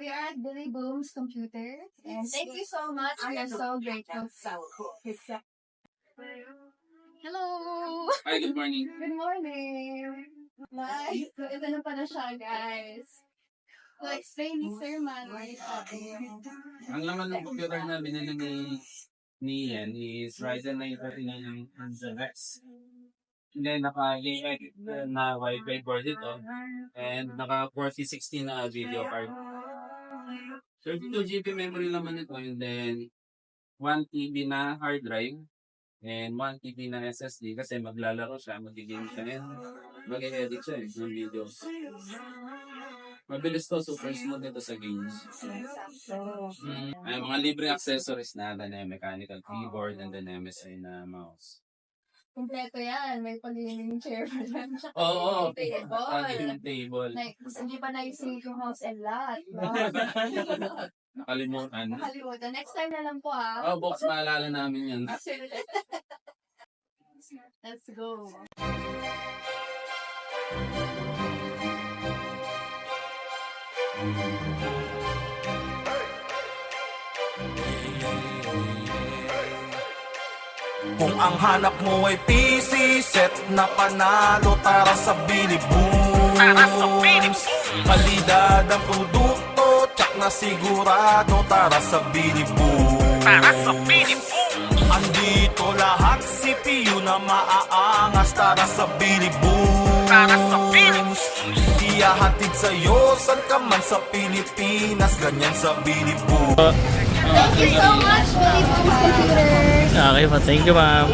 we are at Billy Boom's computer. And thank you so much. We are so grateful. Hello! Hi, good morning. Good morning! Nice! So, ito na pala siya, guys. So, explain ni Sir Man. Ang laman ng computer na binili ni ni Ian is Ryzen 9 39 ang X. And then naka-AI na Wi-Fi board ito. And naka 4060 na video card. 32 GB memory naman ito. And then 1 TB na hard drive. And 1 TB na SSD kasi maglalaro siya, mag-game siya. And mag-edit siya eh, ng videos. Mabilis to, super smooth ito sa games. Mm, ay, mga libre accessories na na mechanical keyboard and then MSI na mouse. Kompleto yan. May pag-gaming chair pa lang siya. Oo, oo. Table. Pag table. Like, hindi pa naising yung house and lot. Nakalimutan. Nakalimutan. Next time na lang po ah. Oh, box, maalala namin yan. Let's go. Kung ang hanap mo ay PC set na panalo Tara sa Billy Boom Tara sa Billy Kalidad ang produkto Tsak na sigurado Tara sa Billy Boom Tara sa Billy Andito lahat CPU na maaangas Tara sa Billy Boom Tara sa Billy Iyahatid sa'yo San ka man sa Pilipinas Ganyan sa Billy Boom Thank you so much, Billy Boom's Computers. Okay po, thank you ma'am.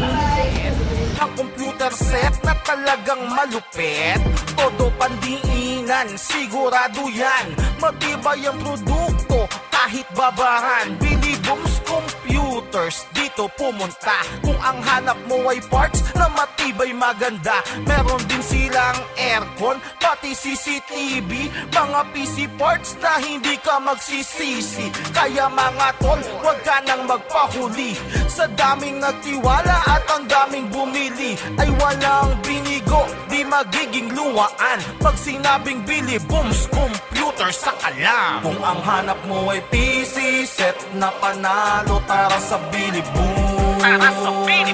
Ang computer set na talagang malupit Todo pandiinan, sigurado yan Matibay ang produkto, kahit babaran Billy Computers, dito pumunta. Kung ang hanap mo ay parts na matibay maganda Meron din silang aircon, pati CCTV Mga PC parts na hindi ka magsisisi. Kaya mga tol, huwag ka nang magpahuli. Sa daming nagtiwala at ang daming bumili Ay walang binigo, di magiging luwaan. Pag sinabing Billy Booms, computer sa kalam Kung ang hanap mo ay PC set na panalo Tara sa Billy Boom. Tara sa Billy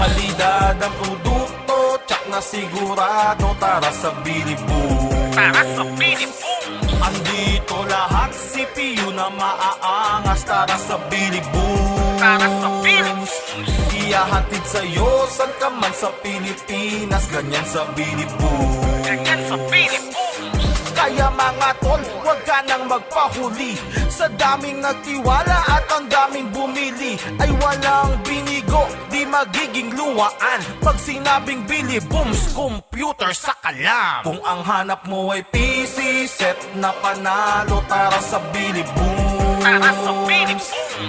Kalidad ang produkto, tsak na sigurado Tara sa Billy Boom. Tara sa Billy Andito lahat CPU na maaangas Tara sa Billy Boom. Tara sa Billy Iyahatid sa'yo San ka man sa Pilipinas Ganyan sa Billy Boom. Ganyan sa kaya mga tol, huwag ka nang magpahuli. Sa daming nagtiwala at ang daming bumili Ay walang binigo, di magiging luwaan. Pag sinabing Billy Booms, computer sa kalam. Kung ang hanap mo ay PC set na panalo Tara sa Billy Boom. Tara sa Billy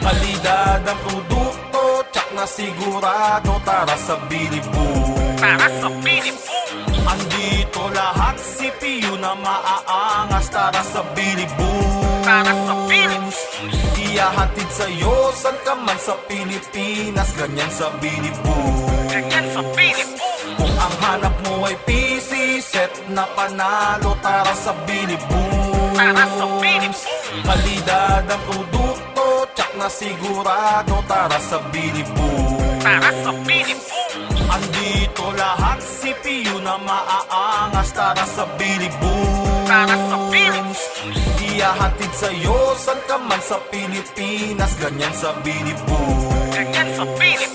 Kalidad ang produkto, tsak na sigurado Tara sa Billy Boom. Tara sa Billy CPU na maaangas Tara sa Boom Tara sa Billy Iyahatid sa'yo San ka man sa Pilipinas Ganyan sa Boom Ganyan sa Billy Kung ang hanap mo ay PC set na panalo Tara sa Boom Tara sa Billy Kalidad ang produkto Tsak na sigurado Tara sa Boom Tara sa Billy Andito lahat si CPU na maaangas. Tara sa Billy Boom Tara sa Billy Iyahatid sa'yo San ka man sa Pilipinas. Ganyan sa Billy Ganyan sa Billy